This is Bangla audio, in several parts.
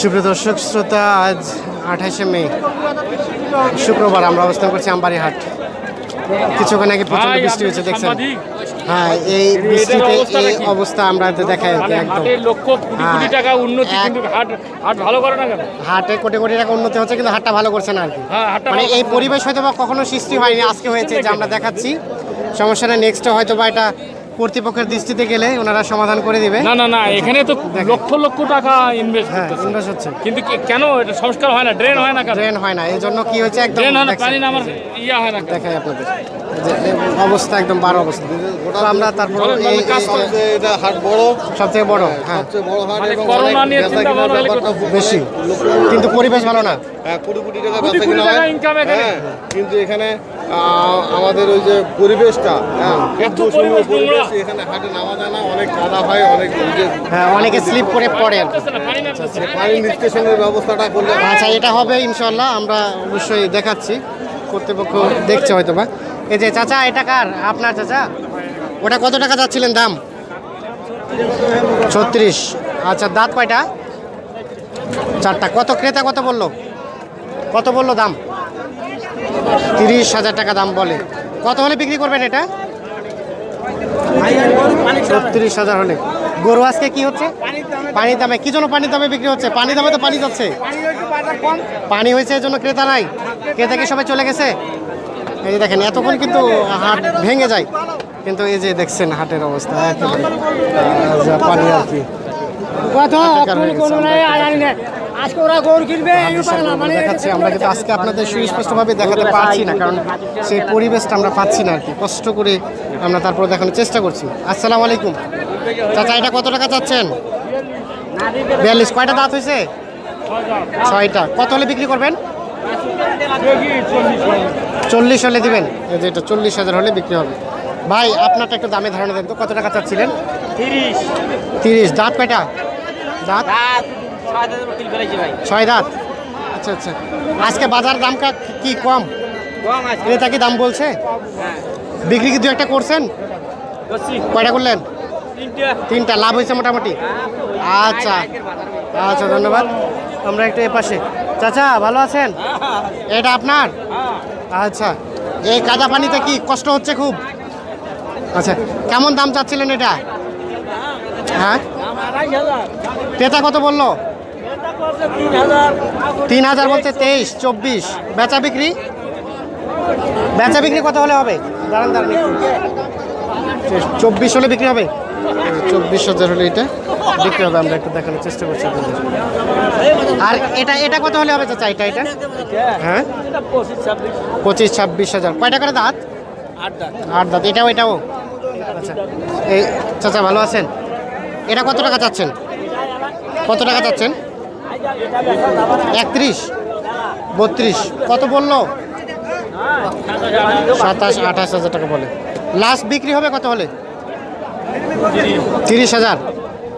সুপ্রিয় দর্শক শ্রোতা আজ আঠাশে মে শুক্রবার আমরা অবস্থান করছি আমবাড়ি হাট কিছুক্ষণ আগে প্রচণ্ড ভাই, বৃষ্টি হয়েছে দেখছেন? হ্যাঁ এই বৃষ্টিতে এই অবস্থা আমরা দেখা কি মানে একদম। হ্যাঁ। টাকা উন্নতি কিন্তু হাট হাট ভালো করে না কেন? হাটে কোটি কোটি টাকা উন্নতি হচ্ছে কিন্তু হাটটা ভালো করছে না আর কি। হ্যাঁ, মানে এই পরিবেশ হয়তো বা কখনো সৃষ্টি হয়নি আজকে হয়েছে যে আমরা দেখাচ্ছি। সমস্যা নেই নেক্সট হয়তো বা এটা কর্তৃপক্ষের দৃষ্টিতে গেলে ওনারা সমাধান করে দিবে। না না না এখানে তো লক্ষ লক্ষ টাকা ইনভেস্ট হ্যাঁ ইনভেস্ট হচ্ছে। কিন্তু কেন এটা সংস্কার হয় না? ড্রেন হয় না কেন? ড্রেন হয় না। এই জন্য কি হয়েছে? একদম ড্রেন হয় না পানি না আমার ইয়া হয় না? দেখাই আপনাদের। অবস্থা একদম বারো অবস্থা। তো আমরা তারপর এই-। যে এটা হাট বড়। সব থেকে বড় হ্যাঁ। সবচেয়ে বড় হাট মানে করোনা নিয়ে চিন্তা ভাবনা বেশি। কিন্তু পরিবেশ ভালো না। হ্যাঁ, কোটি কোটি টাকা হয়। এখানে। কিন্তু এখানে আমাদের ওই যে পরিবেশটা হ্যাঁ এত দূষণীয় পরিবেশ পরিবেশ এখানে হাটে নামা যায় না অনেক কাদা হয় অনেক হ্যাঁ অনেকে স্লিপ করে পড়ে। পানি নিষ্কাশনের ব্যবস্থাটা করলে আচ্ছা এটা হবে ইনশাল্লাহ আমরা অবশ্যই দেখাচ্ছি। কর্তৃপক্ষ দেখছে হয়তো বা। এই যে চাচা এটা কার? আপনার চাচা? ওটা কত টাকা যাচ্ছিলেন দাম? ছত্রিশ। আচ্ছা দাঁত কয়টা? চারটা। কত ক্রেতা কত বলল? কত বলল দাম? তিরিশ হাজার টাকা দাম বলে। কত হলে বিক্রি করবেন এটা? ছত্রিশ হাজার হলে। গরু আজকে কি হচ্ছে? পানির দামে। কি জন্য পানির দামে বিক্রি হচ্ছে? পানির দামে তো পানি যাচ্ছে। পানি হয়েছে এই জন্য ক্রেতা নাই। ক্রেতা কি সবাই চলে গেছে? এই যে দেখেন, এতক্ষণ কিন্তু হাট ভেঙে যায়। কিন্তু এই যে দেখছেন হাটের অবস্থা পানি আর কি। আজকে ওরা গরু কিনবে মানে দেখাচ্ছি আমরা কিন্তু আজকে আপনাদের সুস্পষ্টভাবে দেখাতে পারছি না কারণ সেই পরিবেশটা আমরা পাচ্ছি না আর কি। কষ্ট করে আমরা তারপর দেখানোর চেষ্টা করছি। আসসালামু আলাইকুম। চাচা এটা কত টাকা চাচ্ছেন? বিয়াল্লিশ। কয়টা দাঁত হয়েছে? ছয়টা। কত হলে বিক্রি করবেন? চল্লিশ হলে দিবেন। এই যে এটা চল্লিশ হাজার হলে বিক্রি হবে। ভাই আপনারটা একটু দামে ধারণা দেন তো কত টাকা চাচ্ছিলেন? তিরিশ। তিরিশ। দাঁত কয়টা? দাঁত ছয় দাঁত? আচ্ছা আচ্ছা। আজকে বাজার দাম কা- কম? ক্রেতা কি দাম বলছে? বিক্রি কি দু একটা করছেন? কয়টা করলেন? তিনটা। লাভ হয়েছে মোটামুটি? আচ্ছা। আচ্ছা ধন্যবাদ। আমরা একটু এ পাশে। চাচা ভালো আছেন? এটা আপনার? আচ্ছা। এই কাদা পানিতে কি কষ্ট হচ্ছে খুব? আচ্ছা কেমন দাম চাচ্ছিলেন এটা? হ্যাঁ। ক্রেতা কত বলল? তিন হাজার বলছে তেইশ চব্বিশ। বেচা বিক্রি? বেচা বিক্রি কত হলে হবে? দাঁড়ান দাঁড়ান চব্বিশ হলে বিক্রি হবে? চব্বিশ হাজার হলে এটা বিক্রি হবে আমরা একটু দেখানোর চেষ্টা করছি আপনাদের। আর এটা এটা কত হলে হবে চাচা এটা এটা? হ্যাঁ? পঁচিশ ছাব্বিশ হাজার। কয়টা করে দাঁত। আট দাঁত। এটাও এটাও? আচ্ছা। এই চাচা ভালো আছেন? এটা কত টাকা চাচ্ছেন? কত টাকা চাচ্ছেন? একত্রিশ বত্রিশ। কত বলল? সাতাশ আঠাশ হাজার টাকা বলে। লাস্ট বিক্রি হবে কত হলে? তিরিশ হাজার।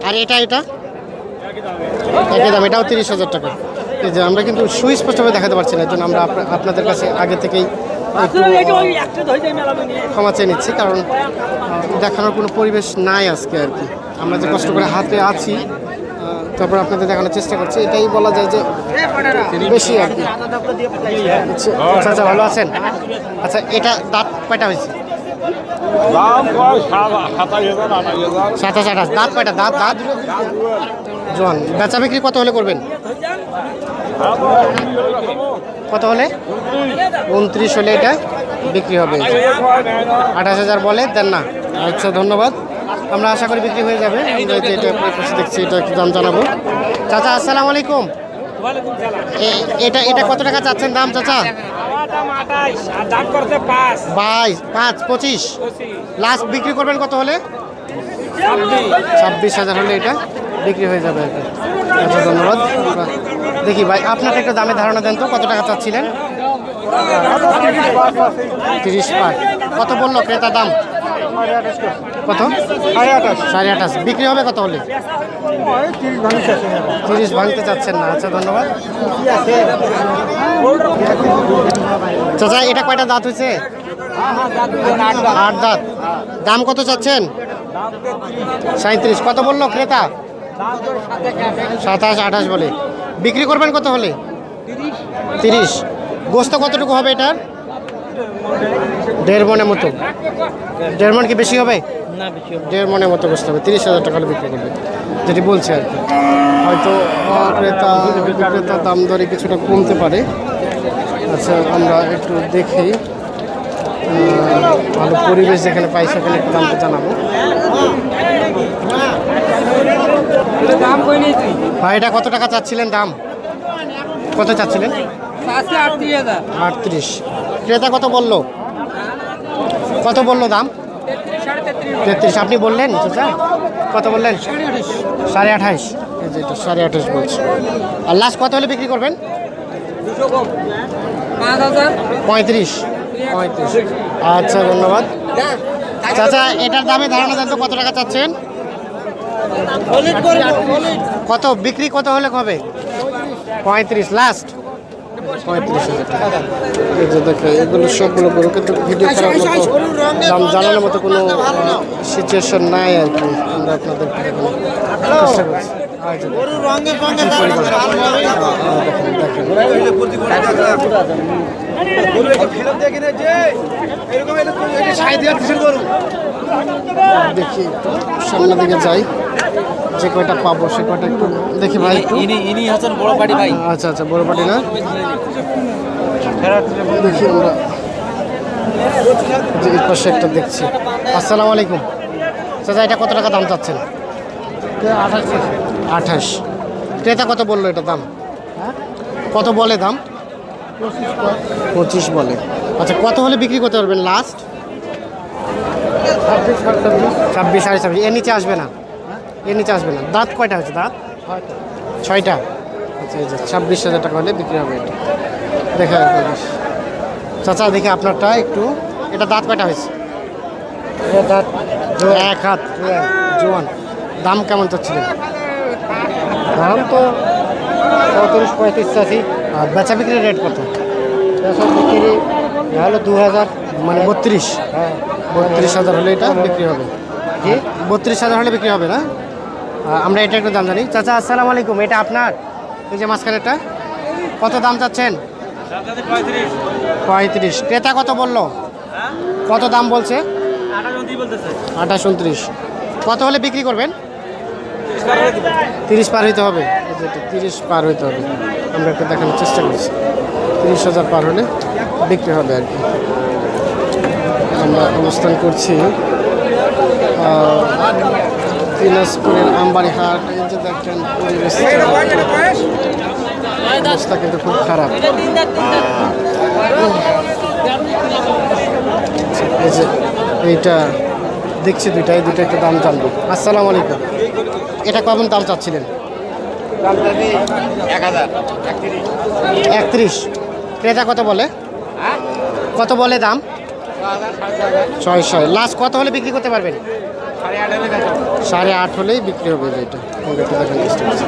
আর এটা এটা? একই দাম এটাও তিরিশ হাজার টাকা। এই যে আমরা কিন্তু সুস্পষ্টভাবে দেখাতে পারছি না জন্য আমরা আপনাদের কাছে আগে থেকেই একটু ক্ষমা চেয়ে নিচ্ছি কারণ দেখানোর কোনো পরিবেশ নাই আজকে আর কি। আমরা যে কষ্ট করে হাতে আছি তারপর আপনাদের দেখানোর চেষ্টা করছি। এটাই বলা যায় যে বেশি আর কি। আচ্ছা আচ্ছা, ভালো আছেন? আচ্ছা এটা দাঁত কয়টা হয়েছে? সাতাশ আঠাশ দাঁত কয়টা? দাঁত দাঁত? জন বেচা বিক্রি কত হলে করবেন? কত হলে? উনত্রিশ হলে এটা বিক্রি হবে। আঠাশ হাজার বলে দেন না। আচ্ছা ধন্যবাদ। আমরা আশা করি বিক্রি হয়ে যাবে। আমরা এটা দেখছি, এটা একটু দাম জানাব। চাচা, আসসালামু আলাইকুম। এটা এটা কত টাকা চাচ্ছেন দাম, চাচা? বাইশ, পাঁচ, পঁচিশ। লাস্ট বিক্রি করবেন কত হলে? ছাব্বিশ হাজার হলে এটা বিক্রি হয়ে যাবে আচ্ছা ধন্যবাদ। দেখি ভাই, আপনার একটা দামে ধারণা দেন তো, কত টাকা চাচ্ছিলেন? তিরিশ পাঁচ। কত বলল ক্রেতা দাম? কত? সাড়ে আঠাশ। সাড়ে আঠাশ। বিক্রি হবে কত হলে? তিরিশ ভাঙতে চাচ্ছেন। না। আচ্ছা ধন্যবাদ। চাচা এটা কয়টা দাঁত হয়েছে? আট দাঁত। দাম কত চাচ্ছেন? সাঁত্রিশ কত বলল ক্রেতা? সাতাশ আঠাশ বলে। বিক্রি করবেন কত হলে? তিরিশ। গোস্ত কতটুকু হবে এটার? দেড় মনের মতো? দেড় মন কি বেশি হবে? দেড় মনের মতো বসতে হবে তিরিশ হাজার টাকা বিক্রি করবে যেটি বলছে আর কি। হয়তো ক্রেতা বিক্রেতা দাম দরে কিছুটা কমতে পারে। আচ্ছা আমরা একটু দেখি। ভালো পরিবেশ যেখানে পাই সেখানে একটু দামটা জানাব। ভাই এটা কত টাকা চাচ্ছিলেন দাম? কত চাচ্ছিলেন? আটত্রিশ। ক্রেতা কত বলল? কত বলল দাম? তেত্রিশ। আপনি বললেন, চাচা? কত বললেন? সাড়ে আঠাইশ সাড়ে আঠাইশ বলছে। আর লাস্ট কত হলে বিক্রি করবেন? পঁয়ত্রিশ। পঁয়ত্রিশ। আচ্ছা ধন্যবাদ। চাচা, এটার দামে ধারণা দেন তো, কত টাকা চাচ্ছেন? কত? বিক্রি কত হলে হবে? পঁয়ত্রিশ। লাস্ট? পঁয়ত্রিশ হাজার টাকা এই যে এগুলো সবগুলো গরু কিন্তু ভিডিও করার মতো দাম জানানোর মতো কোনো সিচুয়েশন নাই আর কি আমরা আপনাদের চেষ্টা করছি। দেখি সামনের দিকে যাই। যে কয়টা পাবো সে কয়টা একটু দেখি ভাই। ইনি ইনি হচ্ছেন বড় ভাই। আচ্ছা আচ্ছা বড় পাটি না? দেখি আমরা। পাশে একটা দেখছি। আসসালামু আলাইকুম। চাচা এটা কত টাকা দাম চাচ্ছেন? আঠাশ। ক্রেতা কত বলল এটা দাম? কত বলে দাম? পঁচিশ বলে। আচ্ছা কত হলে বিক্রি করতে পারবেন লাস্ট? ছাব্বিশ সাড়ে ছাব্বিশ। এর নিচে আসবে না? এর নিচে আসবে না। দাঁত কয়টা হয়েছে? দাঁত? ছয়টা। আচ্ছা এই যে ছাব্বিশ হাজার টাকা হলে বিক্রি হবে এটা। দেখে চাচা দেখে আপনারটা একটু। এটা দাঁত কয়টা হয়েছে? দাঁত এক হাত। জোয়ান। দাম কেমন চাচ্ছিলেন? দাম তো চৌত্রিশ পঁয়ত্রিশ চাষি আর বেচা বিক্রির রেট কত? বেচা বিক্রি হলো দু হাজার। মানে বত্রিশ। হ্যাঁ। বত্রিশ হাজার হলে এটা বিক্রি হবে। বত্রিশ হাজার হলে বিক্রি হবে না? আমরা এটা একটু দাম জানি। চাচা, আসসালামু আলাইকুম, এটা আপনার? এই যে মাঝখানেরটা। কত দাম চাচ্ছেন? পঁয়ত্রিশ। ক্রেতা কত বলল? কত দাম বলছে? আঠাশ উনত্রিশ। কত হলে বিক্রি করবেন? তিরিশ পার হইতে হবে। তিরিশ পার হইতে হবে। আমরা একটু দেখানোর চেষ্টা করছি। তিরিশ হাজার পার হলে বিক্রি হবে আর কি। আমরা অবস্থান করছি দিনাজপুরের আমবাড়ি হাট এই যে দেখেন পরিবেশ অবস্থা কিন্তু খুব খারাপ। এই যে এইটা দেখছি দুইটা এই দুটো একটু দাম জানব। আসসালামু আলাইকুম। এটা কেমন দাম চাচ্ছিলেন? একত্রিশ। ক্রেতা কত বলে? কত বলে দাম? ছয় ছয়। লাস্ট কত হলে বিক্রি করতে পারবেন? সাড়ে আট হলেই বিক্রি হবে যে এটা আমাকে দেখার চেষ্টা করছি।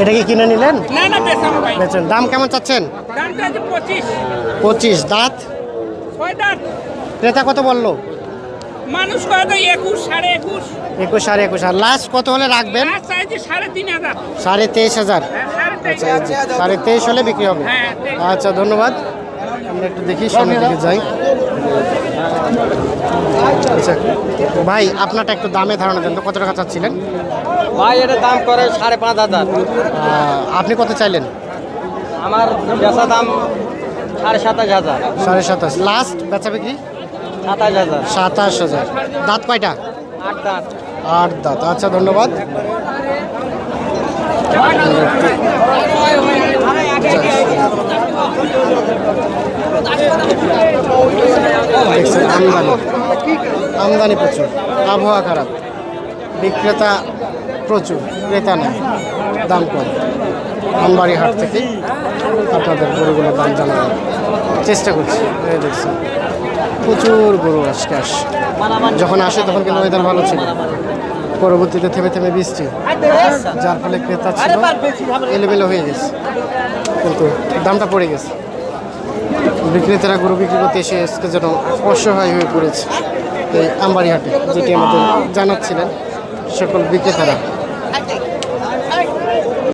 এটা কি কিনে নিলেন? বেচেন। দাম কেমন চাচ্ছেন? পঁচিশ। দাঁত? ক্রেতা কত বলল? মানুষ একুশ সাড়ে একুশ। একুশ সাড়ে একুশ। আর লাস্ট কত হলে রাখবেন? সাড়ে তেইশ হাজার। হ্যাঁ, সাড়ে তেইশ আচ্ছা সাড়ে তেইশ হলে বিক্রি হবে। হ্যাঁ আচ্ছা ধন্যবাদ। আমরা একটু দেখি সামনের দিকে যাই। আচ্ছা ভাই আপনারটা একটু দামে ধারণা দেন তো কত টাকা চাচ্ছিলেন? ভাই এটা দাম করে সাড়ে পাঁচ হাজার। আপনি কত চাইলেন? আমার বেচা দাম সাড়ে সাতাশ হাজার। সাড়ে সাতাশ। লাস্ট বেচা বিক্রি? সাতাশ হাজার। সাতাশ হাজার। দাঁত কয়টা? আট দাঁত। আট দাঁত। আচ্ছা ধন্যবাদ। আমদানি। আমদানি প্রচুর। আবহাওয়া খারাপ। বিক্রেতা প্রচুর। ক্রেতা নেই। দাম কম। আমবাড়ি হাট থেকে আপনাদের গরুগুলোর দাম জানানোর চেষ্টা করছি। দেখছি প্রচুর গরু আজকে আসে যখন আসে তখন কিন্তু ওয়েদার ভালো ছিল। পরবর্তীতে থেমে থেমে বৃষ্টি। যার ফলে ক্রেতা ছিল এলোমেলো হয়ে গেছে। কিন্তু দামটা পড়ে গেছে। বিক্রেতারা গরু বিক্রি করতে এসে আজকে যেন অসহায় হয়ে পড়েছে। এই আমবাড়ি হাটে যেটি আমাদের জানাচ্ছিলেন সকল বিক্রেতারা।